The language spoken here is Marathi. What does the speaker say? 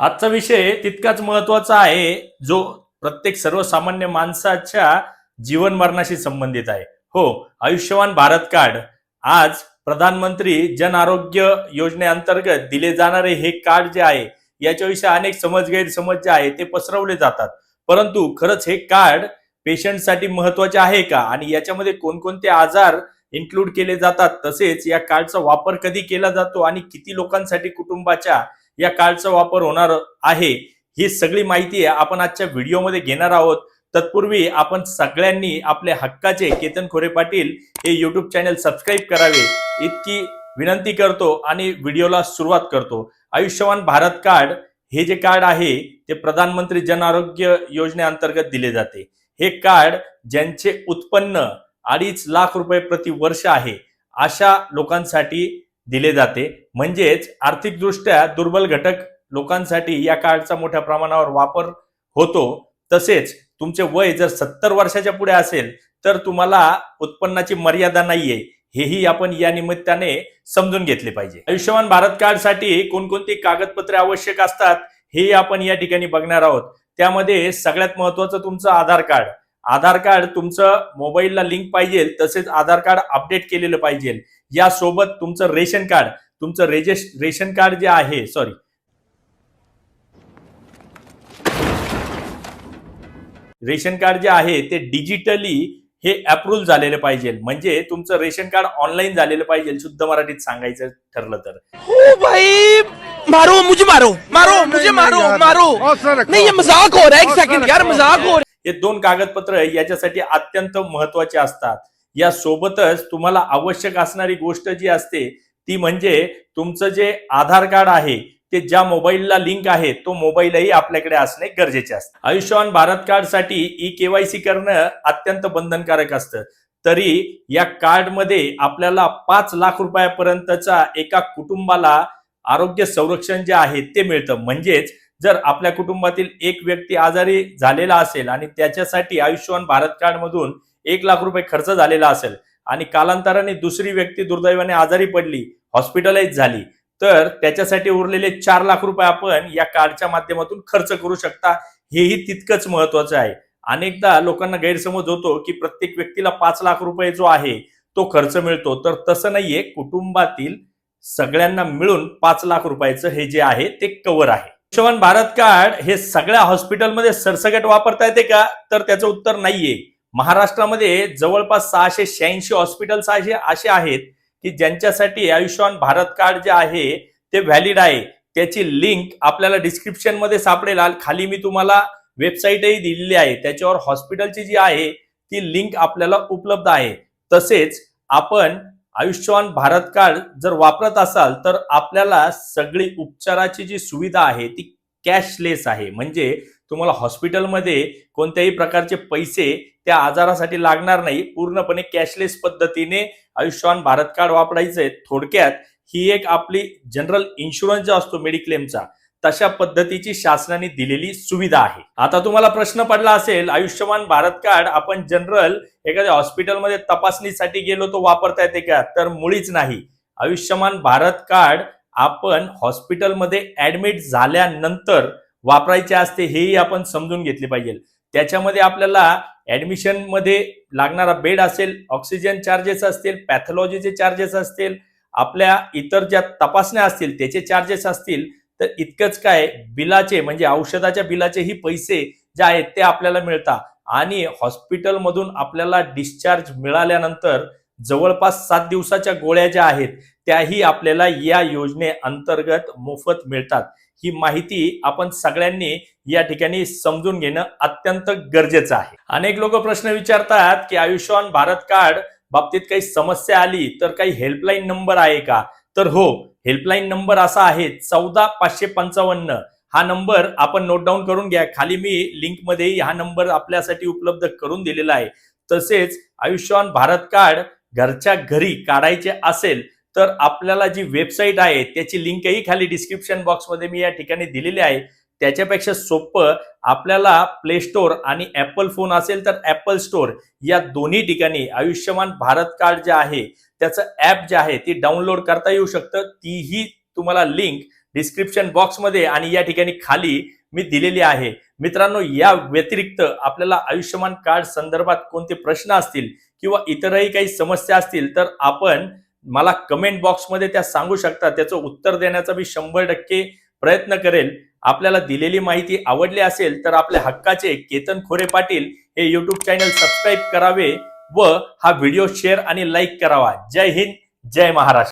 आजचा विषय तितकाच महत्त्वाचा आहे जो प्रत्येक सर्वसामान्य माणसाच्या जीवन मरणाशी संबंधित आहे. हो आयुष्यमान भारत कार्ड. आज प्रधानमंत्री जन आरोग्य योजनेअंतर्गत दिले जाणारे हे कार्ड जे आहे याच्याविषयी अनेक समज गैरसमज जे आहे ते पसरवले जातात. परंतु खरंच हे कार्ड पेशंटसाठी महत्त्वाचे आहे का? आणि याच्यामध्ये कोणकोणते आजार इन्क्लूड केले जातात? तसेच या कार्डचा वापर कधी केला जातो? आणि किती लोकांसाठी कुटुंबाच्या या कार्डचा वापर होणार आहे ही सगळी माहिती आपण आजच्या व्हिडिओमध्ये घेणार आहोत. तत्पूर्वी आपण सगळ्यांनी आपले हक्काचे केतन खोरे पाटील हे युट्यूब चॅनल सबस्क्राईब करावे इतकी विनंती करतो आणि व्हिडिओला सुरुवात करतो. आयुष्यमान भारत कार्ड हे जे कार्ड आहे ते प्रधानमंत्री जन आरोग्य योजनेअंतर्गत दिले जाते. हे कार्ड ज्यांचे उत्पन्न अडीच लाख रुपये प्रति वर्ष आहे अशा लोकांसाठी दिले जाते. म्हणजेच आर्थिकदृष्ट्या दुर्बल घटक लोकांसाठी या कार्डचा मोठ्या प्रमाणावर वापर होतो. तसेच तुमचे वय जर सत्तर वर्षाच्या पुढे असेल तर तुम्हाला उत्पन्नाची मर्यादा नाहीये. हेही आपण या निमित्ताने समजून घेतले पाहिजे. आयुष्यमान भारत कार्डसाठी कोणकोणती कागदपत्रे आवश्यक असतात हे आपण या ठिकाणी बघणार आहोत. त्यामध्ये सगळ्यात महत्वाचं तुमचं आधार कार्ड. आधार कार्ड तुमचं मोबाईलला लिंक पाहिजे तसेच आधार कार्ड अपडेट केलेलं पाहिजे. यासोबत तुमचं रेशन कार्ड तुमचं रेजेस रेशन कार्ड जे आहे सॉरी रेशन कार्ड जे आहे ते डिजिटली हे अप्रूव्ह झालेलं पाहिजे. म्हणजे तुमचं रेशन कार्ड ऑनलाईन झालेलं पाहिजे शुद्ध मराठीत सांगायचं ठरलं तर. ओ भाई मारो मुझे मारो मारो मुझे मारो मारो. नहीं ये मजाक हो रहा है एक सेकंड यार मजाक हो रहा हे दोन कागदपत्र याच्यासाठी अत्यंत महत्त्वाचे असतात. या सोबतच तुम्हाला आवश्यक असणारी गोष्ट जी असते ती म्हणजे तुमचं जे आधार कार्ड आहे ते ज्या मोबाईलला लिंक आहे तो मोबाईलही आपल्याकडे असणे गरजेचे असते. आयुष्यमान भारत कार्डसाठी ई केवायसी करणं अत्यंत बंधनकारक असतं. तरी या कार्डमध्ये आपल्याला पाच लाख रुपयापर्यंतचा एका कुटुंबाला आरोग्य संरक्षण जे आहे ते मिळतं. म्हणजेच जर आपल्या कुटुंबातील एक व्यक्ती आजारी झालेला असेल आणि त्याच्यासाठी आयुष्यमान भारत कार्ड मधून एक लाख रुपये खर्च झालेला असेल आणि कालांतराने दुसरी व्यक्ती दुर्दैवाने आजारी पडली हॉस्पिटलाइज झाली तर त्याच्यासाठी उरलेले चार लाख रुपये आपण या कार्डच्या माध्यमातून खर्च करू शकता. हेही तितकंच महत्वाचं आहे. अनेकदा लोकांना गैरसमज होतो की प्रत्येक व्यक्तीला पाच लाख रुपये जो आहे तो खर्च मिळतो. तर तसं नाहीये. कुटुंबातील सगळ्यांना मिळून पाच लाख रुपयाचं हे जे आहे ते कव्हर आहे. आयुष्यमान भारत कार्ड हे सगळ्या हॉस्पिटलमध्ये सरसगट वापरता येते का? तर त्याचं उत्तर नाहीये. महाराष्ट्रामध्ये जवळपास सहाशे शहाऐंशी हॉस्पिटल्स असे असे आहेत की ज्यांच्यासाठी आयुष्यमान भारत कार्ड जे आहे ते व्हॅलिड आहे. त्याची लिंक आपल्याला डिस्क्रिप्शनमध्ये सापडेल. खाली मी तुम्हाला वेबसाईटही दिलेली आहे. त्याच्यावर हॉस्पिटलची जी आहे ती लिंक आपल्याला उपलब्ध आहे. तसेच आपण आयुष्यमान भारत कार्ड जर वापरत असाल तर आपल्याला सगळी उपचाराची जी सुविधा आहे ती कॅशलेस आहे. म्हणजे तुम्हाला हॉस्पिटलमध्ये कोणत्याही प्रकारचे पैसे त्या आजारासाठी लागणार नाही. पूर्णपणे कॅशलेस पद्धतीने आयुष्यमान भारत कार्ड वापरायचंय. थोडक्यात ही एक आपली जनरल इन्शुरन्स जो असतो मेडिक्लेमचा तशा पद्धतीची शासनाने दिलेली सुविधा आहे. आता तुम्हाला प्रश्न पडला असेल आयुष्यमान भारत कार्ड आपण जनरल एखाद्या हॉस्पिटलमध्ये तपासणीसाठी गेलो तो वापरता येते का? तर मुळीच नाही. आयुष्यमान भारत कार्ड आपण हॉस्पिटलमध्ये ऍडमिट झाल्यानंतर वापरायचे असते हेही आपण समजून घेतले पाहिजे. त्याच्यामध्ये आपल्याला ॲडमिशनमध्ये लागणारा बेड असेल ऑक्सिजन चार्जेस असतील पॅथॉलॉजीचे चार्जेस असतील आपल्या इतर ज्या तपासण्या असतील त्याचे चार्जेस असतील तर इतकंच काय बिलाचे म्हणजे औषधाच्या बिलाचेही पैसे जे आहेत ते आपल्याला मिळतात. आणि हॉस्पिटलमधून आपल्याला डिस्चार्ज मिळाल्यानंतर जवळपास सात दिवसाच्या गोळ्या ज्या आहेत त्याही आपल्याला या योजनेअंतर्गत मोफत मिळतात. ही माहिती आपण सगळ्यांनी या ठिकाणी समजून घेणं अत्यंत गरजेचं आहे. अनेक लोक प्रश्न विचारतात की आयुष्यमान भारत कार्ड बाबतीत काही समस्या आली तर काही हेल्पलाईन नंबर आहे का? तर हो हेल्पलाईन नंबर असा आहे चौदा पाचशे पंचावन्न. हा नंबर आपण नोट डाऊन करून घ्या. खाली मी लिंकमध्येही हा नंबर आपल्यासाठी उपलब्ध करून दिलेला आहे. तसेच आयुष्यमान भारत कार्ड घरच्या घरी काढायचे असेल तर आपल्याला जी वेबसाईट आहे त्याची लिंकही खाली डिस्क्रिप्शन बॉक्समध्ये मी या ठिकाणी दिलेली आहे. त्याच्यापेक्षा सोपं आपल्याला प्ले स्टोअर आणि ऍपल फोन असेल तर ऍपल स्टोअर या दोन्ही ठिकाणी आयुष्यमान भारत कार्ड जे आहे त्याचं ऍप जे आहे ती डाउनलोड करता येऊ शकतं. तीही तुम्हाला लिंक डिस्क्रिप्शन बॉक्समध्ये आणि या ठिकाणी खाली मी दिलेली आहे. मित्रांनो या व्यतिरिक्त आपल्याला आयुष्यमान कार्ड संदर्भात कोणते प्रश्न असतील किंवा इतरही काही समस्या असतील तर आपण मला कमेंट बॉक्समध्ये त्या सांगू शकता. त्याचं उत्तर देण्याचा मी शंभर टक्के प्रयत्न करेल. आपल्याला दिलेली माहिती आवडली असेल तर आपल्या हक्काचे केतन खोरे पाटील हे युट्यूब चॅनल सबस्क्राईब करावे व हा व्हिडिओ शेअर आणि लाईक करावा. जय हिंद जय महाराष्ट्र.